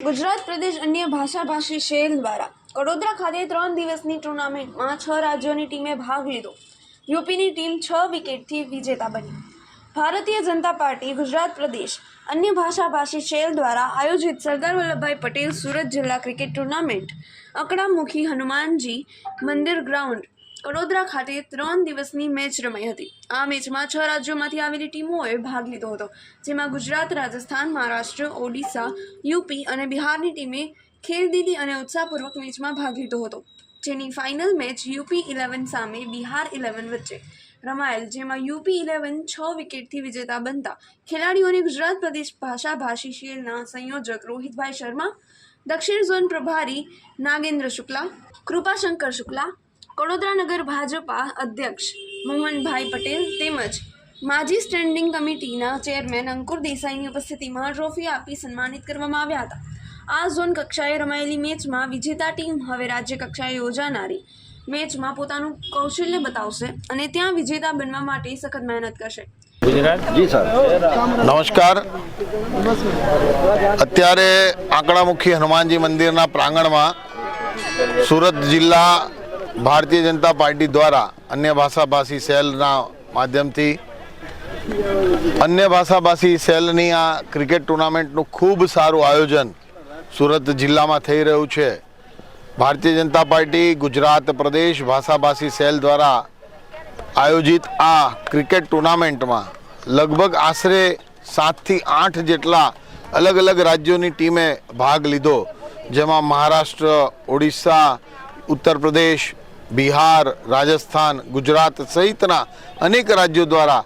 ગુજરાત પ્રદેશ અન્ય ભાષાભાષી શેલ દ્વારા વડોદરા ખાતે ત્રણ દિવસની ટુર્નામેન્ટમાં છ રાજ્યોની ટીમે ભાગ લીધો. યુપીની ટીમ છ વિકેટથી વિજેતા બની. ભારતીય જનતા પાર્ટી ગુજરાત પ્રદેશ અન્ય ભાષાભાષી શેલ દ્વારા આયોજિત સરદાર વલ્લભભાઈ પટેલ સુરત જિલ્લા ક્રિકેટ ટુર્નામેન્ટ અકડામુખી હનુમાનજી મંદિર ગ્રાઉન્ડ વડોદરા ખાતે ત્રણ દિવસની મેચ રમાઈ હતી. આ મેચમાં છ રાજ્યોમાંથી આવેલી ટીમોએ ભાગ લીધો હતો, જેમાં ગુજરાત, રાજસ્થાન, મહારાષ્ટ્ર, ઓડિશા, યુપી અને બિહારની ટીમે ખેલદીલી અને ઉત્સાહપૂર્વક મેચમાં ભાગ લીધો હતો. જેની ફાઇનલ મેચ યુપી ઇલેવન સામે બિહાર ઇલેવન વચ્ચે રમાયેલ, જેમાં યુપી ઇલેવન છ વિકેટથી વિજેતા બનતા ખેલાડીઓને ગુજરાત પ્રદેશ ભાષા ભાષી શિલ્ડના સંયોજક રોહિતભાઈ શર્મા, દક્ષિણ ઝોન પ્રભારી નાગેન્દ્ર શુક્લા, કૃપાશંકર શુક્લા વડોદરા નગર ભાજપા અધ્યક્ષ મોહનભાઈ પટેલ તેમજ માજી સ્ટેન્ડિંગ કમિટીના ચેરમેન અંકુર દેસાઈની ઉપસ્થિતિમાં ટ્રોફી આપી સન્માનિત કરવામાં આવ્યા હતા. આ ઝોન કક્ષાએ રમાયેલી મેચમાં વિજેતા ટીમ હવે રાજ્ય કક્ષાએ યોજાનારી મેચમાં પોતાનું કૌશલ્ય બતાવશે અને ત્યાં વિજેતા બનવા માટે સખત મહેનત કરશે. જી સર. નમસ્કાર. અત્યારે આંકડામુખી હનુમાનજી મંદિરના પ્રાંગણમાં સુરત જિલ્લા ભારતીય જનતા પાર્ટી દ્વારા અન્ય ભાષાભાષી સેલના માધ્યમથી અન્ય ભાષાભાષી સેલની આ ક્રિકેટ ટુર્નામેન્ટનું ખૂબ સારું આયોજન સુરત જિલ્લામાં થઈ રહ્યું છે. ભારતીય જનતા પાર્ટી, ગુજરાત પ્રદેશ ભાષાભાષી સેલ દ્વારા આયોજિત આ ક્રિકેટ ટુર્નામેન્ટમાં લગભગ આશરે સાતથી આઠ જેટલા અલગ અલગ રાજ્યોની ટીમે ભાગ લીધો. જેમાં મહારાષ્ટ્ર, ઓડિશા, ઉત્તર પ્રદેશ બિહાર, રાજસ્થાન, ગુજરાત સહિતના અનેક રાજ્યો દ્વારા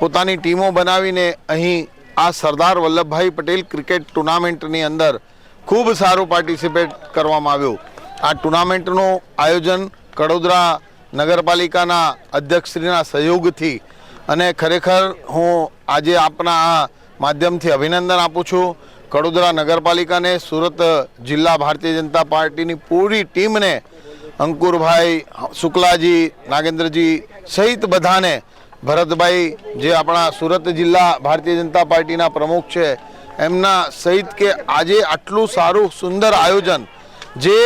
પોતાની ટીમો બનાવીને અહીં આ સરદાર વલ્લભભાઈ પટેલ ક્રિકેટ ટુર્નામેન્ટની અંદર ખૂબ સારું પાર્ટિસિપેટ કરવામાં આવ્યું. આ ટુર્નામેન્ટનું આયોજન કડોદરા નગરપાલિકાના અધ્યક્ષશ્રીના સહયોગથી અને ખરેખર હું આજે આપના આ માધ્યમથી અભિનંદન આપું છું. કડોદરા નગરપાલિકાને સુરત જિલ્લા ભારતીય જનતા પાર્ટીની પૂરી ટીમને અંકુરભાઈ શુક્લાજી, નાગેન્દ્રજી સહિત બધાને ભરતભાઈ જે આપણા સુરત જિલ્લા ભારતીય જનતા પાર્ટીના પ્રમુખ છે, એમના સહિત કે આજે આટલું સારું, સુંદર આયોજન જે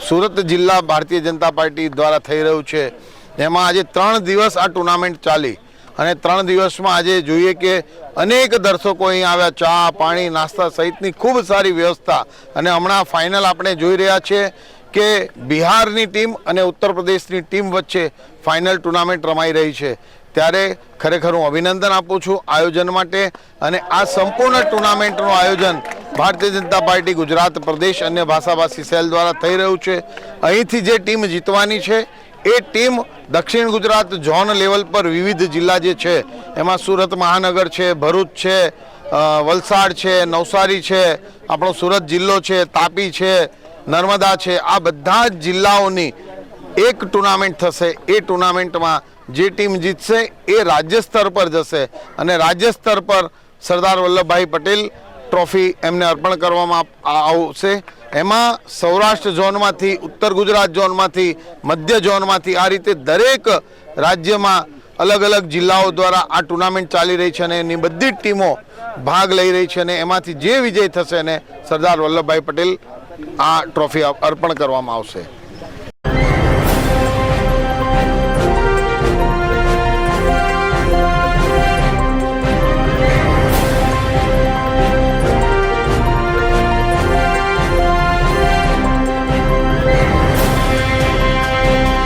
સુરત જિલ્લા ભારતીય જનતા પાર્ટી દ્વારા થઈ રહ્યું છે, એમાં આજે ત્રણ દિવસ આ ટુર્નામેન્ટ ચાલી અને ત્રણ દિવસમાં આજે જોઈએ કે અનેક દર્શકો અહીં આવ્યા, ચા, પાણી, નાસ્તા સહિતની ખૂબ સારી વ્યવસ્થા અને હમણાં ફાઇનલ આપણે જોઈ રહ્યા છીએ કે બિહારની ટીમ અને ઉત્તર પ્રદેશની ટીમ વચ્ચે ફાઇનલ ટુર્નામેન્ટ રમાઈ રહી છે. ત્યારે ખરેખર હું અભિનંદન આપું છું આયોજન માટે અને આ સંપૂર્ણ ટુર્નામેન્ટનું આયોજન ભારતીય જનતા પાર્ટી ગુજરાત પ્રદેશ અન્ય ભાષાભાષી સેલ દ્વારા થઈ રહ્યું છે. અહીંથી જે ટીમ જીતવાની છે, એ ટીમ દક્ષિણ ગુજરાત ઝોન લેવલ પર વિવિધ જિલ્લા જે છે, એમાં સુરત મહાનગર છે, ભરૂચ છે વલસાડ છે, નવસારી છે, આપણો સુરત જિલ્લો છે, તાપી છે નર્મદા છે. આ બધા જ જિલ્લાઓની એક ટુર્નામેન્ટ થશે. એ ટુર્નામેન્ટમાં જે ટીમ જીતશે એ રાજ્ય સ્તર પર જશે અને રાજ્ય સ્તર પર સરદાર વલ્લભભાઈ પટેલ ટ્રોફી એમને અર્પણ કરવામાં આવશે. એમાં સૌરાષ્ટ્ર ઝોનમાંથી, ઉત્તર ગુજરાત ઝોનમાંથી, મધ્ય ઝોનમાંથી આ રીતે દરેક રાજ્યમાં અલગ અલગ જિલ્લાઓ દ્વારા આ ટુર્નામેન્ટ ચાલી રહી છે અને એની બધી જ ટીમો ભાગ લઈ રહી છે અને એમાંથી જે વિજય થશે એને સરદાર વલ્લભભાઈ પટેલ આ ટ્રોફી અર્પણ કરવામાં આવશે.